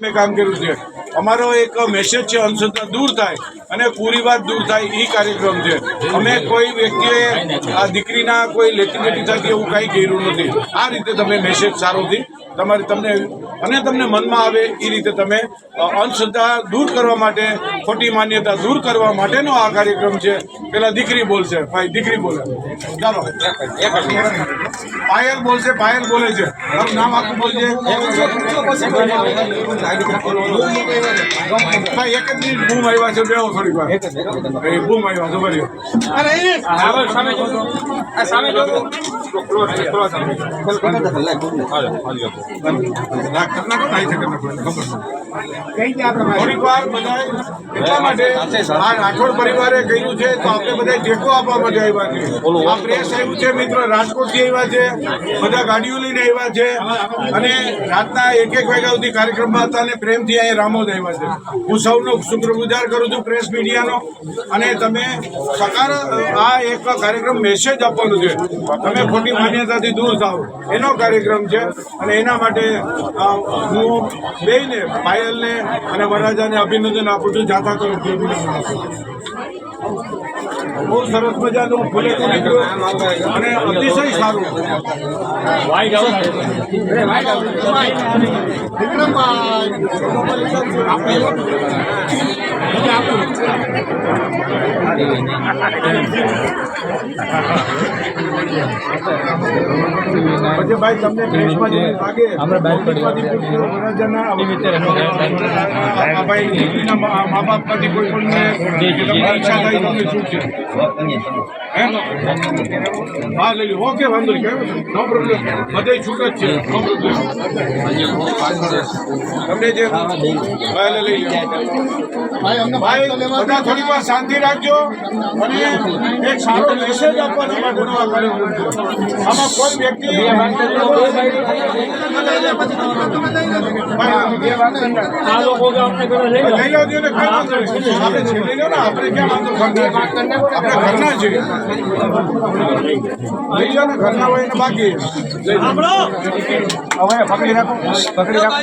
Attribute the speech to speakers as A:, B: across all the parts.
A: કામ કર્યું છે. અમારો એક મેસેજ છે, અંધશ્રદ્ધા દૂર થાય અને પૂરી વાત દૂર થાય એ કાર્યક્રમ છે. અમે કોઈ વ્યક્તિએ આ દીકરીના કોઈ લેતી થતી એવું કાંઈ કર્યું નથી. આ રીતે તમે મેસેજ સારોથી તમારે તમને અને તમને મનમાં આવે એ રીતે તમે અંધશ્રદ્ધા દૂર કરવા માટે ખોટી માન્યતા દૂર કરવા માટેનો આ કાર્યક્રમ છે. પેલા દીકરી બોલશે. ભાઈ દીકરી બોલે. ચાલો. પાયલ બોલશે પાયલ બોલે છે. નામ આખું બોલજે. ભાઈ એક જ મિનિટ બૂમ આવ્યા છે. બેહો થોડી વાર. બૂમ આવ્યા છે ભર્યો માટે આ પરિવારે કહ્યું છે તો આપણે બધા ટેકો આપવા પ્રેસ આવ્યું છે મિત્ર રાજકોટથી આવ્યા છે બધા ગાડીઓ લઈને આવ્યા છે અને રાતના એક એક વાગ્યા સુધી કાર્યક્રમમાં હતા અને પ્રેમથી અહીંયા રામોદ આવ્યા છે હું સૌનો શુક્રગુજાર કરું છું પ્રેસ મીડિયાનો અને તમે સકાર આ એક કાર્યક્રમ મેસેજ આપવાનો છે. તમે ખોટી માન્યતાથી દૂર થાવ. એનો કાર્યક્રમ છે અને એના માટે હું બેને પાયલને અને વરરાજાને અભિનંદન આપું છું. જાતા કરો બહુ સરસ મજાનું નીકળ્યું અને અતિશય સારું. પછી
B: આપણે બહાર પડી
A: મા તમને શું છે ઓકે વાંધો નહીં નો છૂટ જ છે નો પ્રોબ્લેમ તમને થોડી વાર શાંતિ રાખજો અને એક સારો મેસેજ આપવાના માટેનો આ કાર્યક્રમ છે આમાં કોઈ વ્યક્તિ લઈ લો. ને કઈ વાંધો નહીં આપણે છેલ્લે લો. ને આપણે ક્યાં વાંધો ઘરના છે? આપણે ઘરના છે લઈ લો ને ઘરના હોય ને બાકી. હવે પકડી રાખો. પકડી રાખો.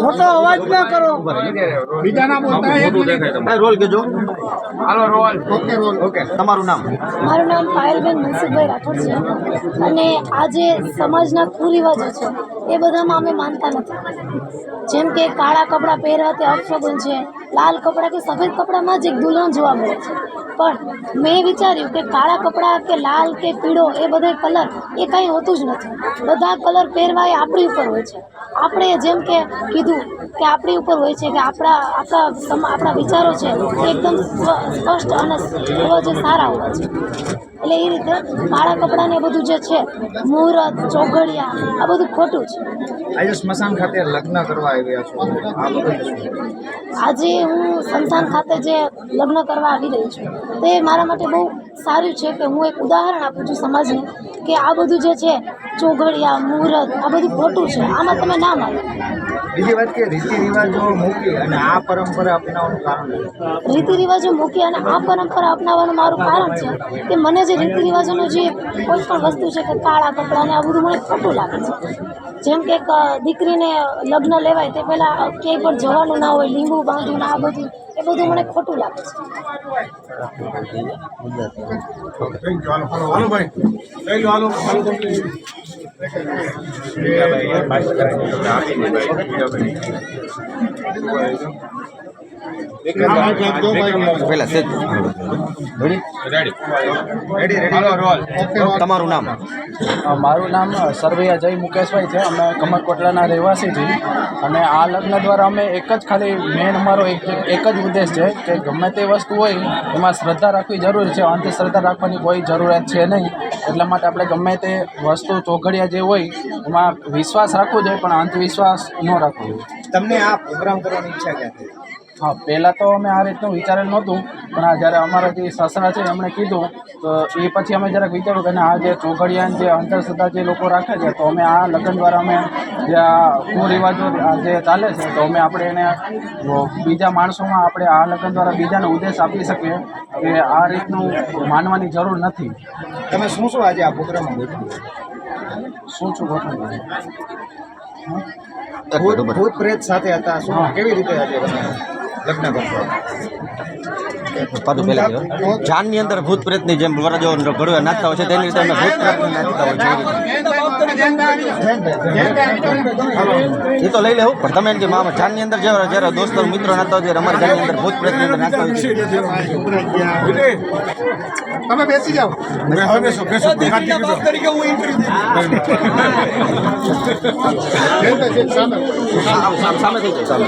C: ખોટો અવાજ ના કરો.
B: રોલ કેજો. હાલો રોલ. ઓકે તમારું નામ.
D: મારું નામ પાયલબેન મનસુખભાઈ રાઠોડ છે. અને આ જે સમાજના કુરિવાજો છે. એ બધામાં અમે માનતા નથી. જેમ કે કાળા કપડાં પહેરવા તે અપશગુન છે. લાલ કપડાં કે સફેદ કપડામાં જ એક દુલ્હન જોવા મળે છે. પણ મેં વિચાર્યું કે કાળા કપડાં કે લાલ કે પીળો એ બધા કલર એ કાંઈ હોતું જ નથી. બધા કલર પહેરવા એ આપણી ઉપર હોય છે. આપણે જેમ કે કીધું કે આપણી ઉપર હોય છે કે આપણા આપણા આપણા વિચારો છે એ એકદમ સ્પષ્ટ અને જે સારા હોય છે. એટલે એ રીતે કાળા કપડાં ને બધું જે છે મુહૂર્ત ચોઘડિયા આ બધું ખોટું છે.
B: આજે સ્મશાન ખાતે લગ્ન કરવા આવ્યા છો?
D: આજે હું સંસ્થાન ખાતે જે લગ્ન કરવા આવી રહી છું તે મારા માટે બહુ સારું છે કે હું એક ઉદાહરણ આપું છું સમાજને કે આ બધું જે છે ચોઘડિયા મુહૂર્ત આ બધું ખોટું છે આમાં તમે ના માનો.
B: બીજી વાત કે રીતિ રિવાજો મૂકી અને આ પરંપરા અપનાવવાનું કારણ
D: રીતિ રિવાજો મૂકી અને આ પરંપરા અપનાવવાનું મારું કારણ છે કે મને જે રીતિ રિવાજોનો જે કોઈ પણ વસ્તુ છે કે કાળા કપડાં ને આ બધું મને ખોટું લાગે છે. જેમ કે દીકરીને લગ્ન લેવાય તે પહેલાં ક્યાંય પણ જવાનું ના હોય, લીંબુ બાંધવું આ બધું, એ બધું મને ખોટું લાગે છે.
B: પહેલા સેજ રેડી રેડી રેડી તમારું નામ?
E: મારું નામ સરવૈયા જય મુકેશભાઈ છે. અમે કમરકોટલાના રહેવાસી છીએ. અને આ લગ્ન દ્વારા અમે એક જ ખાલી મેન અમારો એક એક જ ઉદ્દેશ છે કે ગમે તે વસ્તુ હોય એમાં શ્રદ્ધા રાખવી જરૂરી છે. અંધશ્રદ્ધા રાખવાની કોઈ જરૂરિયાત છે નહીં. એટલા માટે આપણે ગમે તે વસ્તુ ચોઘડિયા જે હોય એમાં વિશ્વાસ રાખવો જોઈએ પણ અંધવિશ્વાસ ન રાખવો જોઈએ.
B: તમને આ પ્રોગ્રામ કરવાની ઈચ્છા ક્યાંથી?
E: હા પહેલાં તો અમે આ રીતનું વિચારેલ નહોતું પણ આ જ્યારે અમારા જે સસરા છે એમણે કીધું તો એ પછી અમે જરાક વિચાર્યું કે આ જે ચોઘડિયાન જે અંધશ્રદ્ધા જે લોકો રાખે છે તો અમે આ લગ્ન દ્વારા અમે જે આ કુરિવાજો જે ચાલે છે તો અમે આપણે એને બીજા માણસોમાં આપણે આ લગ્ન દ્વારા બીજાને ઉદ્દેશ આપી શકીએ કે આ રીતનું માનવાની જરૂર નથી.
B: તમે શું શું આજે આ પ્રોગ્રામમાં ગોઠવ્યું?
E: શું છું ગોઠવું
B: ભૂત પ્રેત સાથે હતા. શું કેવી રીતે આજે લગ્ન કરશો.
C: જાનની અંદર ભૂત પ્રેતની જેમ વરજો ઘડવા નાખતા હોય છે, તેની રીતે ભૂત પ્રેતને નાખતા હોય છે. એ તો લઈ લેવું પણ તમે એમ કે મામા જાનની અંદર જ્યારે જ્યારે દોસ્તો મિત્રો નાતા હોય ત્યારે અમારી ગાડી અંદર ભૂત પ્રેતની અંદર નાતા હોય
B: તમે બેસી જાઓ.
A: હવે બેસો બેસો કાર્તિક બેસો.
C: સામે થઈ જાય સામે.